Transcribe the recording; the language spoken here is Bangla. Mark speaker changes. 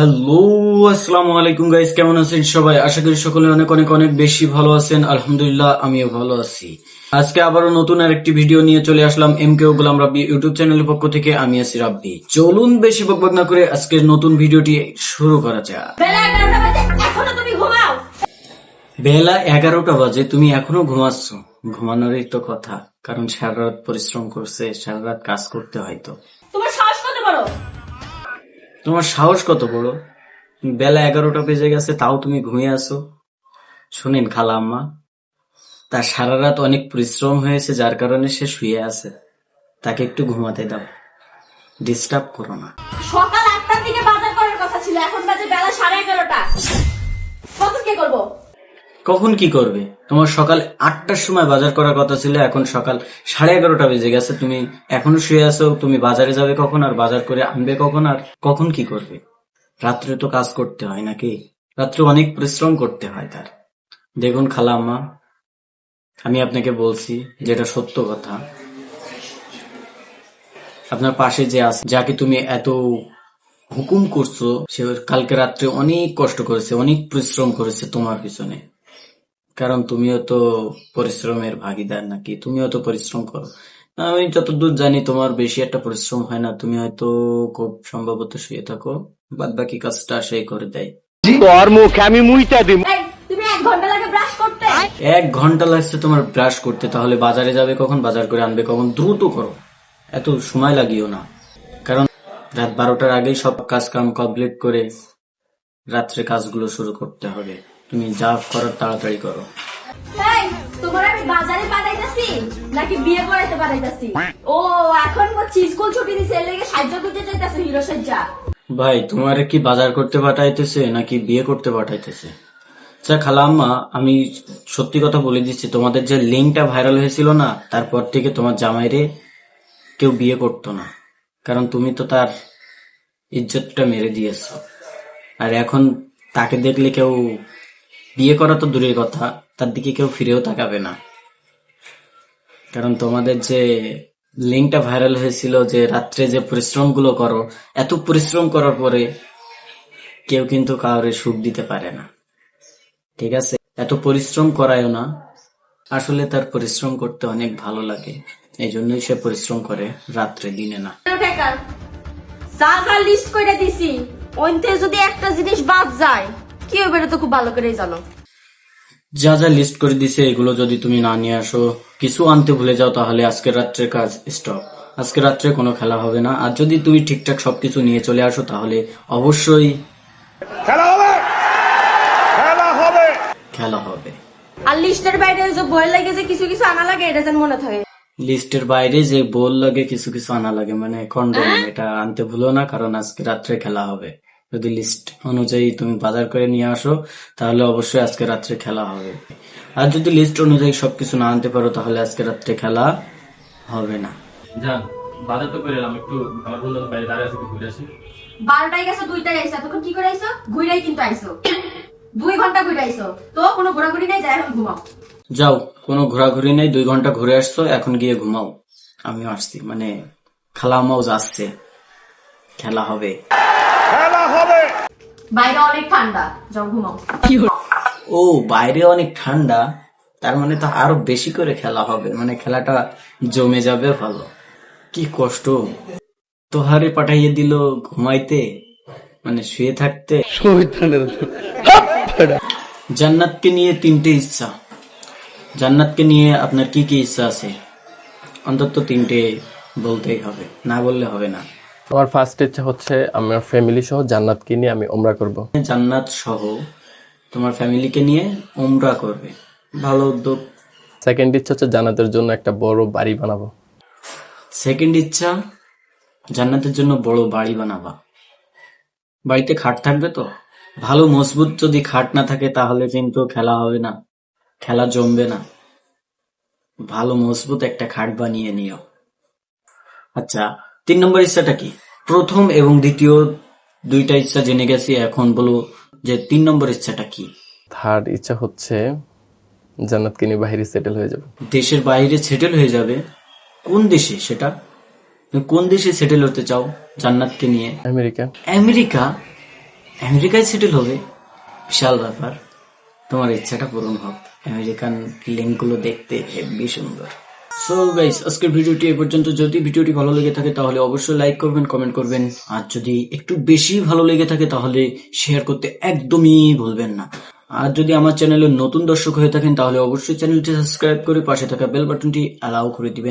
Speaker 1: হ্যালো আসসালামু আলাইকুম গাইস কেমন আছেন সবাই? আশা করি সকলে অনেক অনেক অনেক বেশি ভালো আছেন। আলহামদুলিল্লাহ আমিও ভালো আছি। আজকে আবারও নতুন আরেকটি ভিডিও নিয়ে চলে আসলাম M K Golam Rabbi YouTube চ্যানেলের পক্ষ থেকে আমি আছি রাব্বি চলুন বেশি বকবক না করে আজকের নতুন ভিডিওটি শুরু করা যাক।
Speaker 2: বেলা এগারোটা বাজে তুমি
Speaker 1: এখনও ঘুমাচ্ছ? ঘুমানোরই তো কথা কারণ সারা রাত পরিশ্রম করছে সারা রাত কাজ করতে হয়তো
Speaker 2: তোমার সাহস কত বড়?
Speaker 1: তোমার সাহস কত বড়? বেলা এগারোটা বেজে গেছে, তাও তুমি ঘুমিয়ে আছো। শুনেন খালা আম্মা, তার সারা রাত অনেক পরিশ্রম হয়েছে, যার কারণে সে শুয়ে আছে। তাকে একটু ঘুমাতে দাও। ডিস্টার্ব করো না।
Speaker 2: সকাল আটটার দিকে বাজার করার কথা ছিল, এখন বাজে বেলা সাড়ে এগারোটা। কত কে করব?
Speaker 1: কখন কি করবে? তোমার সকাল আটটার সময় বাজার করার কথা ছিল, এখন সকাল সাড়ে এগারোটা বেজে গেছে। তুমি এখনও শুয়ে আছো, তুমি বাজারে যাবে কখন আর বাজার করে আনবে কখন আর কখন কি করবে? রাত্রে তো কাজ করতে হয় নাকি? রাত্রে অনেক পরিশ্রম করতে হয় তার। দেখুন খালা আম্মা, আমি আপনাকে বলছি যেটা সত্য কথা। আপনার পাশে যে আছে, যাকে তুমি এত হুকুম করছ, সে কালকে রাত্রে অনেক কষ্ট করেছে, অনেক পরিশ্রম করেছে তোমার পিছনে। কারণ তুমিও তো পরিশ্রমের ভাগিদার নাকি? তুমিও তো পরিশ্রম করো। আমি যতদূর জানি তোমার বেশি একটা পরিশ্রম হয় না তুমি হয়তো খুব সম্ভবত শুয়ে থাকো। বাদ বাকি কাজটা সেই করে দেয়।
Speaker 3: তোর মুখ আমি মুইটা দিম।
Speaker 2: তুমি এক ঘণ্টা লাগে ব্রাশ করতে।
Speaker 1: এক ঘণ্টা লাগছে তোমার ব্রাশ করতে তাহলে বাজারে যাবে কখন? বাজার করে আনবে কখন? দ্রুত করো। এত সময় লাগিও না। কারণ রাত বারোটার আগেই সব কাজ কাম কমপ্লিট করে রাত্রে কাজগুলো শুরু করতে হবে। তুমি যা করো তাড়াতাড়ি করো।
Speaker 2: তোমার আমি বাজারে পাঠাইতাছি নাকি বিয়ে করাইতে পাঠাইতাছি? ও এখন বলছি স্কুল ছুটি দিছে এর লেগে সাহায্য করতে চাইতাছে হিরো সজ্জা
Speaker 1: ভাই তোমার কি বাজার করতে পাঠাইতেছে নাকি বিয়ে করতে পাঠাইতেছে? আচ্ছা খালা আম্মা আমি সত্যি কথা বলে দিচ্ছি তোমাদের যে লিঙ্কটা ভাইরাল হয়েছিল না তারপর থেকে তোমার জামাইরে কেউ বিয়ে করতো না। কারণ তুমি তো তার ইজ্জতটা মেরে দিয়েছ। আর এখন তাকে দেখলে কেউ বিয়ে করা তো দূরের কথা, তার দিকে কেউ ফিরেও তাকাবে না। কারণ তোমাদের যে লিঙ্কটা ভাইরাল হয়েছিল যে রাত্রে যে পরিশ্রমগুলো করো, এত পরিশ্রম করার পরে কেউ কিন্তু কাউরে সুখ দিতে পারে না। ঠিক আছে? এত পরিশ্রম করায়ও না। আসলে তার পরিশ্রম করতে অনেক ভালো লাগে। এই জন্যই সে পরিশ্রম করে রাত্রে দিনে না।
Speaker 2: যা লিস্ট করে দিছি ওইতে যদি একটা জিনিস বাদ যায় কি হবে এটা তো খুব ভালো করেই জানো।
Speaker 1: যা যা লিস্ট করে দিছে এগুলো যদি তুমি না নিয়ে আসো কিছু আনতে ভুলে যাও তাহলে আজকের রাত্রের কাজ স্টপ আজকে রাত্রে কোনো খেলা হবে না। আর যদি তুমি ঠিকঠাক সবকিছু নিয়ে চলে আসো তাহলে অবশ্যই
Speaker 3: খেলা হবে! খেলা হবে!
Speaker 1: খেলা হবে।
Speaker 2: আর লিস্টের বাইরে যে বই লাগে যে কিছু কিছু আনা লাগে এটা যেন মনে থাকে।
Speaker 1: লিস্টের বাইরে যে বল লাগে কিছু কিছু আনা লাগে। মানে কন্ডম এটা আনতে ভুলো না কারণ আজকে রাত্রে খেলা হবে। যদি লিস্ট অনুযায়ী তুমি বাজার করে নিয়ে আসো তাহলে অবশ্যই আজকে রাত্রে খেলা হবে। আর যদি লিস্ট অনুযায়ী সবকিছু না আনতে পারো তাহলে আজকে রাত্রে খেলা হবে না।
Speaker 4: যান বাজার তো করে এলাম একটু আমার বন্ধু বাইরে দাঁড়িয়ে আছে ঘুরে আসি।
Speaker 2: বারোটায় গেছো দুইটায় আইসো তখন কি করে আইসো ঘুরাই কিন্তু আইসো দুই ঘণ্টা ঘুরে আইসো তো কোনো ঘোরাঘুরি নেই যাই এখন ঘুমাও।
Speaker 1: যাও কোনো ঘোরাঘুরি নেই দুই ঘণ্টা ঘুরে আসছো এখন গিয়ে ঘুমাও। আমিও আসছি মানে খালামাও যাচ্ছে। খেলা হবে।
Speaker 3: খেলা হবে।
Speaker 2: বাইরে অনেক ঠান্ডা যাও ঘুমাও।
Speaker 1: ও বাইরে অনেক ঠান্ডা তার মানে তো আরও বেশি করে খেলা হবে মানে খেলাটা জমে যাবে ভালো। কি কষ্ট। তোহারে পাঠাইয়ে দিল ঘুমাইতে মানে শুয়ে থাকতে। জান্নাতকে নিয়ে তিনটে ইচ্ছা। জান্নাতকে নিয়ে আপনার কি কি ইচ্ছা আছে? অন্তত তিনটে বলতেই হবে না বললে হবে না।
Speaker 4: আমার ফার্স্ট ইচ্ছা হচ্ছে আমার ফ্যামিলি সহ জান্নাতকে নিয়ে আমি ওমরা করব।
Speaker 1: জান্নাত সহ তোমার ফ্যামিলিকে নিয়ে ওমরা করবে। ভালো উদ্যোগ।
Speaker 4: সেকেন্ড ইচ্ছা হচ্ছে জান্নাতের জন্য একটা বড় বাড়ি বানাবো।
Speaker 1: সেকেন্ড ইচ্ছা জান্নাতের জন্য বড় বাড়ি বানাবা। বাড়িতে খাট থাকবে তো? ভালো মজবুত যদি খাট না থাকে তাহলে কিন্তু খেলা হবে না। খেলা জমবে না। ভালো মজবুত একটা খাট বানিয়ে নিও। আচ্ছা তিন নম্বর ইচ্ছাটা কি? প্রথম এবং দ্বিতীয় দুইটা ইচ্ছা জেনে গেছি এখন বলো যে তিন নম্বর ইচ্ছাটা কি?
Speaker 4: থার্ড ইচ্ছা হচ্ছে জান্নাতকে নিয়ে বাইরে সেটেল হয়ে যাব।
Speaker 1: দেশের বাইরে সেটেল হয়ে যাবে? কোন দেশে সেটা? কোন দেশে সেটেল হতে চাও জান্নাতকে নিয়ে?
Speaker 4: আমেরিকা।
Speaker 1: আমেরিকা? আমেরিকায় সেটেল হবে? বিশাল ব্যাপার। তোমার ইচ্ছাটা পূরণ হোক। আমেরিকান লিঙ্কগুলো দেখতে হেভি সুন্দর। সো গাইস আজকের ভিডিওটি এ পর্যন্ত। যদি ভিডিওটি ভালো লেগে থাকে, তাহলে অবশ্যই লাইক করবেন কমেন্ট করবেন। আর যদি একটু বেশি ভালো লেগে থাকে, তাহলে শেয়ার করতে একদমই ভুলবেন না। আর যদি আমার চ্যানেলে নতুন দর্শক হয়ে থাকেন, তাহলে অবশ্যই চ্যানেলটি সাবস্ক্রাইব করে পাশে থাকা বেল বাটনটি অ্যালাউ করে দিবেন।